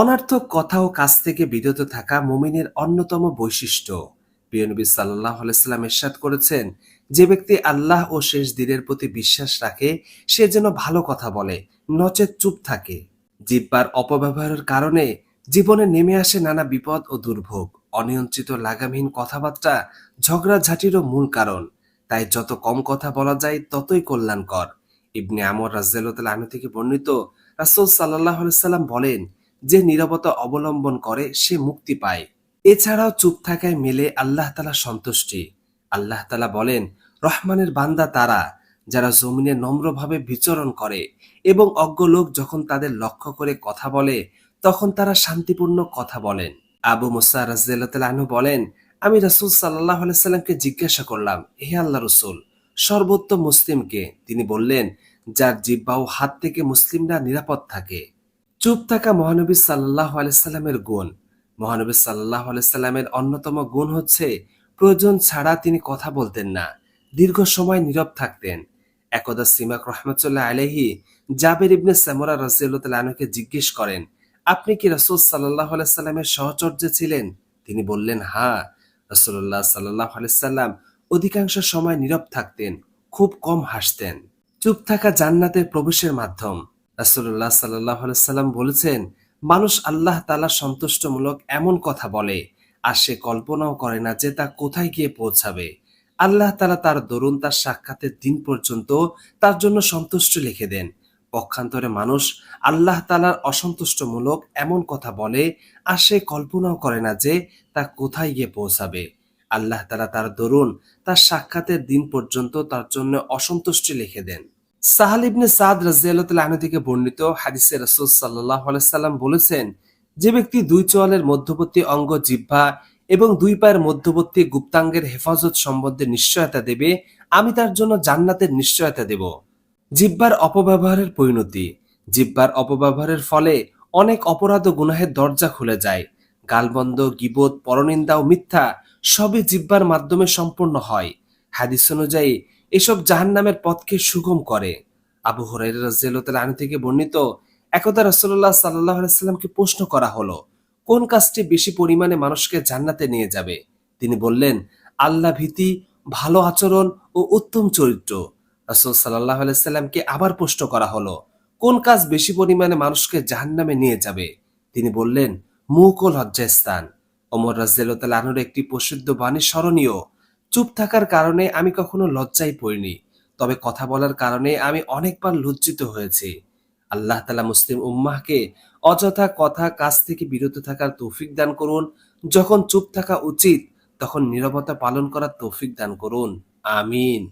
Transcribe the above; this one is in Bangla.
অনার্থক কথা ও কাজ থেকে বিরত থাকা মুমিনের অন্যতম বৈশিষ্ট্য। প্রিয় নবী সাল্লাহ আলাইসাল্লাম এরশাদ করেছেন, যে ব্যক্তি আল্লাহ ও শেষ দিনের প্রতি বিশ্বাস রাখে, সে যেন ভালো কথা বলে, নচেত চুপ থাকে। জিব্বার অপব্যবহারের কারণে জীবনে নেমে আসে নানা বিপদ ও দুর্ভোগ। অনিয়ন্ত্রিত লাগামহীন কথাবার্তা ঝগড়াঝাটিরও মূল কারণ। তাই যত কম কথা বলা যায়, ততই কল্যাণকর। ইবনে আমর রাজ্জাল আনু থেকে বর্ণিত রাসুল সাল্লাহ সাল্লাম বলেন যে নীরবতা অবলম্বন করে, সে মুক্তি পায়। এছাড়াও চুপ থাকায় মেলে আল্লাহ তালা সন্তুষ্টি। আল্লাহ তালা বলেন, রহমানের বান্দা তারা, যারা জমিনে নম্রভাবে বিচরণ করে এবং অজ্ঞ লোক যখন তাদের লক্ষ্য করে কথা বলে, তখন তারা শান্তিপূর্ণ কথা বলেন। আবু মুসা রাজু বলেন, আমি রাসুল সাল্লাহ সাল্লামকে জিজ্ঞাসা করলাম, হে আল্লাহ রসুল, সর্বোত্তম মুসলিমকে তিনি বললেন, যার জিব্বা ও হাত থেকে মুসলিমরা নিরাপদ থাকে। চুপ থাকা মহানবী সাল্লাহ আলাইসাল্লামের গুণ। মহানবী সাল্লাহ আলাইসাল্লামের অন্যতম গুণ হচ্ছে, প্রয়োজন ছাড়া তিনি কথা বলতেন না, দীর্ঘ সময় নীরব থাকতেন। একদা সিমাক রহমতুল্লাহ আলহি জাবের ইবনে সামরা রাজিউল্লাহ আনকে জিজ্ঞেস করেন, আপনি কি রসুল সাল্লাহ আলাইসাল্লামের সহচর্য ছিলেন? তিনি বললেন হ্যাঁ রসুল্লাহ সাল্লাহ আলাইসাল্লাম অধিকাংশ সময় নীরব থাকতেন, খুব কম হাসতেন। চুপ থাকা জান্নাতের প্রবেশের মাধ্যম। রাসুল্লাহ সাল্লাহ সাল্লাম বলেছেন, মানুষ আল্লাহ তালা সন্তুষ্টমূলক এমন কথা বলে, আর সে কল্পনাও করে না যে তা কোথায় গিয়ে পৌঁছাবে। আল্লাহ তালা তার দরুন, তার সাক্ষাতের দিন পর্যন্ত তার জন্য সন্তুষ্ট লিখে দেন। পক্ষান্তরে মানুষ আল্লাহ তালার অসন্তুষ্টমূলক এমন কথা বলে, আর সে কল্পনাও করে না যে তা কোথায় গিয়ে পৌঁছাবে। আল্লাহ তালা তার দরুন, তার সাক্ষাতের দিন পর্যন্ত তার জন্য অসন্তুষ্টি লিখে দেন। সাহাল ইবনে সাদ রাজিয়াল থেকে বর্ণিত হাদিসে রসুল সাল্লাহ সাল্লাম বলেছেন, যে ব্যক্তি দুই চোয়ালের মধ্যবর্তী অঙ্গ জিহ্বা এবং দুই পায়ের মধ্যবর্তী গুপ্তাঙ্গের হেফাজত সম্বন্ধে নিশ্চয়তা দেবে, আমি তার জন্য জান্নাতের নিশ্চয়তা দেব। জিব্বার অপব্যবহারের পরিণতি। জিব্বার অপব্যবহারের ফলে অনেক অপরাধ ও গুনাহের দরজা খুলে যায়। গালবন্ধ গিবত, পরনিন্দা ও মিথ্যা সবই জিব্বার মাধ্যমে সম্পূর্ণ হয়। হাদিস অনুযায়ী এসব জাহান্নামের পথকে সুগম করে। আবু হরাইরা রাজিয়াল আনু থেকে বর্ণিত একদা রসল্লাহ সাল্লাহ সাল্লামকে প্রশ্ন করা হলো, কোন কাজটি বেশি পরিমাণে মানুষকে জান্নাতে নিয়ে যাবে? তিনি বললেন আল্লাহ ভীতি, ভালো আচরণ ও উত্তম চরিত্র। রসুল সাল্লাহ সাল্লামকে আবার প্রশ্ন করা হলো, কোন কাজ বেশি পরিমাণে মানুষকে জাহান্নামে নিয়ে যাবে? তিনি বললেন মুখ ও লজ্জাস্থান ওমর রাজিয়াল আনুর একটি প্রসিদ্ধ বাণী স্মরণীয় চুপ থাকার কারণে আমি কখনো লজ্জায় পড়িনি। তবে কথা বলার কারণে আমি অনেকবার লজ্জিত হয়েছি। আল্লাহ তালা মুসলিম উম্মাহকে অযথা কথা কাছ থেকে বিরত থাকার তৌফিক দান করুন। যখন চুপ থাকা উচিত, তখন নিরবতা পালন করার তৌফিক দান করুন। আমিন।